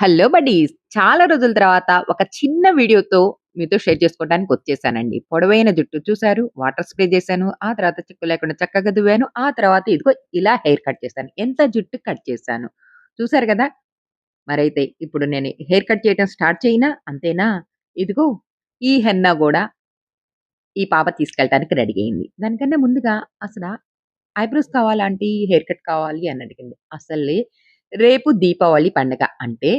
Hello buddies! చాలా రోజుల తర్వాత ఒక చిన్న వీడియోతో మీతో షేర్ చేసుకోవడానికి వచ్చేసానండి. పొడవైన జుట్టు చూశారు వాటర్ స్ప్రే చేశాను, ఆ తర్వాత చిక్కు లేకుండా చక్కగా దువ్వాను, ఆ తర్వాత ఇదిగో ఇలా హెయిర్ కట్ చేశాను. ఎంత జుట్టు కట్ చేశాను. చూశారు కదా! మరైతే ఇప్పుడు నేను హెయిర్ కట్ చేయటం స్టార్ట్ చేయినా అంతేనా? ఇదిగో ఈ హెన్నా కూడా ఈ పాప తీసుకెళ్ళటానికి రెడీ అయింది. దానికన్నా ముందుగా అసలు ఐబ్రోస్ కావాలా ఆంటీ? హెయిర్ కట్ కావాలి అని అడిగింది. అసలే రేపు దీపావళి పండగ. అంటే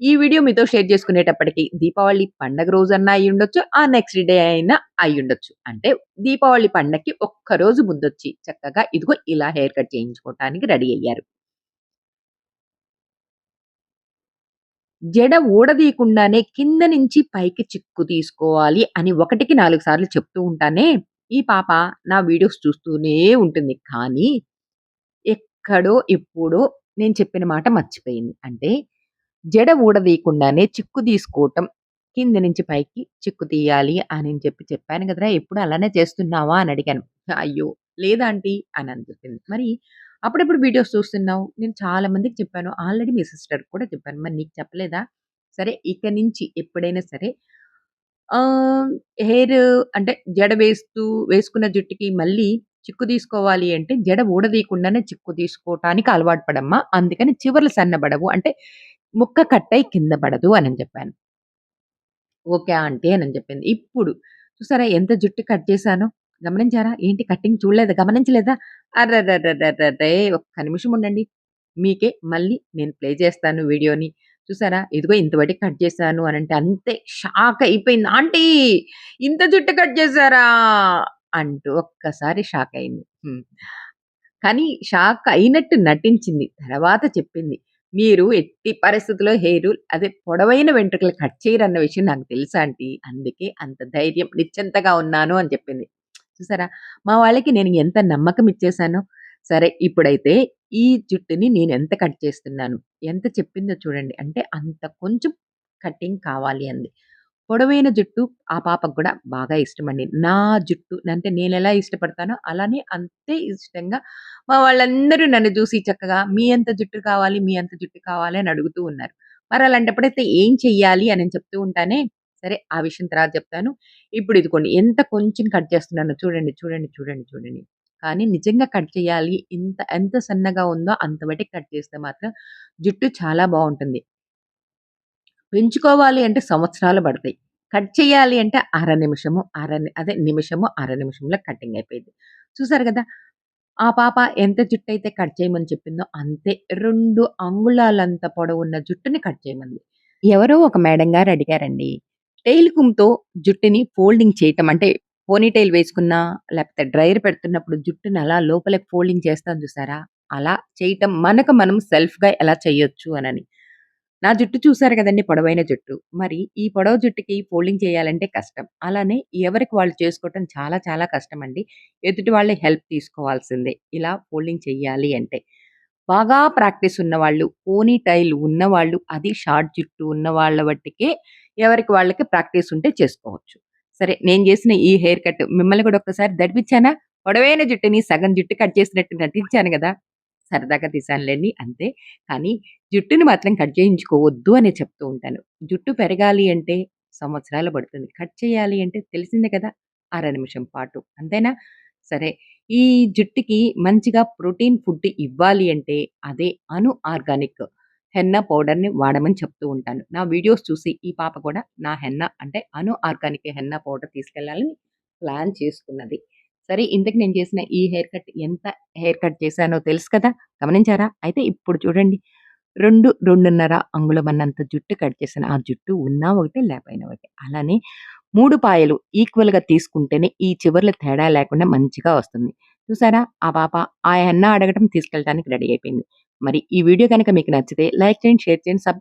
ఈ వీడియో మీతో షేర్ చేసుకునేటప్పటికి దీపావళి పండగ రోజన్నా అయ్యుండొచ్చు. ఆ నెక్స్ట్ డే అయినా అయ్యుండొచ్చు. అంటే దీపావళి పండగకి ఒక్కరోజు ముందొచ్చి చక్కగా ఇదిగో ఇలా హెయిర్ కట్ చేయించుకోవటానికి రెడీ అయ్యారు. జడ ఊడదీయకుండానే కింద నుంచి పైకి చిక్కు తీసుకోవాలి అని ఒకటికి నాలుగు సార్లు చెప్తూ ఉంటానే, ఈ పాప నా వీడియోస్ చూస్తూనే ఉంటుంది. కానీ ఎక్కడో ఎప్పుడో నేను చెప్పిన మాట మర్చిపోయింది. అంటే జడ ఊడదీయకుండానే చిక్కు తీసుకోవటం, కింద నుంచి పైకి చిక్కు తీయాలి అని చెప్పి చెప్పాను కదరా! ఎప్పుడు అలానే చేస్తున్నావా అని అడిగాను. అయ్యో! లేదా ఆంటీ అని అని చెప్పింది. మరి అప్పుడప్పుడు వీడియోస్ చూస్తున్నావు. నేను చాలా మందికి చెప్పాను. ఆల్రెడీ మీ సిస్టర్ కూడా చెప్పాను. మరి నీకు చెప్పలేదా? సరే ఇక నుంచి ఎప్పుడైనా సరే హెయిర్ అంటే జడ వేస్తూ వేసుకున్న జుట్టుకి మళ్ళీ చిక్కు తీసుకోవాలి అంటే జడ ఊడదీయకుండానే చిక్కు తీసుకోవటానికి అలవాటు పడమ్మా. అందుకని చివర్లు సన్నబడవు. అంటే ముక్క కట్టయి కింద పడదు అని చెప్పాను. ఓకే ఆంటీ అని చెప్పింది. ఇప్పుడు చూసారా ఎంత జుట్టు కట్ చేశానో? గమనించారా? ఏంటి కటింగ్ చూడలేదా? గమనించలేదా? అర్రర్రర్రర్రే ఒక్క నిమిషం ఉండండి. మీకే మళ్ళీ నేను ప్లే చేస్తాను వీడియోని. చూసారా? ఇదిగో ఇంతవరకు కట్ చేశాను అని అంటే అంతే షాక్ అయిపోయింది. ఆంటీ ఇంత జుట్టు కట్ చేశారా? అంటూ ఒక్కసారి షాక్ అయింది. హ్మ్. కానీ షాక్ అయినట్టు నటించింది. తర్వాత చెప్పింది. మీరు ఎట్టి పరిస్థితిలో హెయిర్ అదే పొడవైన వెంట్రుకలు కట్ చేయరన్న విషయం నాకు తెలుసు ఆంటీ. అందుకే అంత ధైర్యం నిశ్చింతగా ఉన్నాను అని చెప్పింది. చూసారా? మా వాళ్ళకి నేను ఎంత నమ్మకం ఇచ్చేసానో. సరే ఇప్పుడైతే ఈ జుట్టుని నేను ఎంత కట్ చేస్తున్నాను. ఎంత చెప్పిందో చూడండి. అంటే అంత కొంచెం కటింగ్ కావాలి అంది. పొడవైన జుట్టు ఆ పాపకు కూడా బాగా ఇష్టమండి. నా జుట్టు అంటే నేను ఎలా ఇష్టపడతానో అలానే అంతే ఇష్టంగా మా వాళ్ళందరూ నన్ను చూసి చక్కగా మీ అంత జుట్టు కావాలి, మీ అంత జుట్టు కావాలి అని అడుగుతూ ఉన్నారు. మరి అలాంటప్పుడైతే ఏం చెయ్యాలి అని చెప్తూ ఉంటానే. సరే ఆ విషయం తర్వాత చెప్తాను. ఇప్పుడు ఇదిగోండి ఎంత కొంచెం కట్ చేస్తున్నాను చూడండి, చూడండి, చూడండి, చూడండి. కానీ నిజంగా కట్ చేయాలి. ఇంత ఎంత సన్నగా ఉందో అంత కట్ చేస్తే మాత్రం జుట్టు చాలా బాగుంటుంది పెంచుకోవాలి అంటే సంవత్సరాలు పడతాయి. కట్ చేయాలి అంటే అర నిమిషము, అర ని అదే నిమిషము, అర నిమిషంలో కటింగ్ అయిపోయింది చూసారు కదా! ఆ పాప ఎంత జుట్టు అయితే కట్ చేయమని చెప్పిందో అంతే రెండు అంగుళాలంత పొడవున్న జుట్టుని కట్ చేయమంది. ఎవరో ఒక మేడం గారు అడిగారండి. టెయిల్ కుంతో జుట్టుని ఫోల్డింగ్ చేయటం అంటే పోనీ టైల్ వేసుకున్నా, లేకపోతే డ్రైర్ పెడుతున్నప్పుడు జుట్టుని అలా లోపలికి ఫోల్డింగ్ చేస్తాం చూసారా? అలా చేయటం మనకు మనం సెల్ఫ్‌గా ఎలా చేయొచ్చు అనని. నా జుట్టు చూశారు కదండి పొడవైన జుట్టు. మరి ఈ పొడవ జుట్టుకి ఫోల్డింగ్ చేయాలంటే కష్టం. అలానే ఎవరికి వాళ్ళు చేసుకోవటం చాలా చాలా కష్టమండి. ఎదుటి వాళ్ళ హెల్ప్ తీసుకోవాల్సిందే. ఇలా ఫోల్డింగ్ చేయాలి అంటే. బాగా ప్రాక్టీస్ ఉన్నవాళ్ళు, పోనీ టైల్ ఉన్నవాళ్ళు, అది షార్ట్ జుట్టు ఉన్న వాళ్ళ బట్టికే ఎవరికి వాళ్ళకి ప్రాక్టీస్ ఉంటే చేసుకోవచ్చు. సరే నేను చేసిన ఈ హెయిర్ కట్ మిమ్మల్ని కూడా ఒక్కసారి దడిపించానా పొడవైన జుట్టుని సగం జుట్టు కట్ చేసినట్టు నటించాను కదా సరదాగా తీసానులేండి అంతే. కానీ జుట్టుని మాత్రం కట్ చేయించుకోవద్దు అనే చెప్తూ ఉంటాను. జుట్టు పెరగాలి అంటే సంవత్సరాలు పడుతుంది. కట్ చేయాలి అంటే తెలిసిందే కదా! అర నిమిషం పాటు. అంతేనా? సరే ఈ జుట్టుకి మంచిగా ప్రోటీన్ ఫుడ్ ఇవ్వాలి అంటే అదే అను ఆర్గానిక్ హెన్నా పౌడర్‌ని వాడమని చెప్తూ ఉంటాను. నా వీడియోస్ చూసి ఈ పాప కూడా నా హెన్నా అంటే అను ఆర్గానిక్ హెన్నా పౌడర్ తీసుకెళ్ళాలని ప్లాన్ చేసుకున్నది. సరే ఇంతకు నేను చేసిన ఈ హెయిర్ కట్ ఎంత హెయిర్ కట్ చేశానో తెలుసు కదా! గమనించారా? అయితే ఇప్పుడు చూడండి 2, 2.5 అంగుళమన్నంత జుట్టు కట్ చేసిన ఆ జుట్టు ఉన్నా ఒకటే లేకపోయినా ఒకటే. అలానే మూడు పాయలు ఈక్వల్‌గా తీసుకుంటేనే ఈ చివర్లు తేడా లేకుండా మంచిగా వస్తుంది. చూసారా? ఆ పాప ఆ అన్న అడగటం తీసుకెళ్ళడానికి రెడీ అయిపోయింది. మరి ఈ వీడియో కనుక మీకు నచ్చితే లైక్ చేయండి, షేర్ చేయండి, సబ్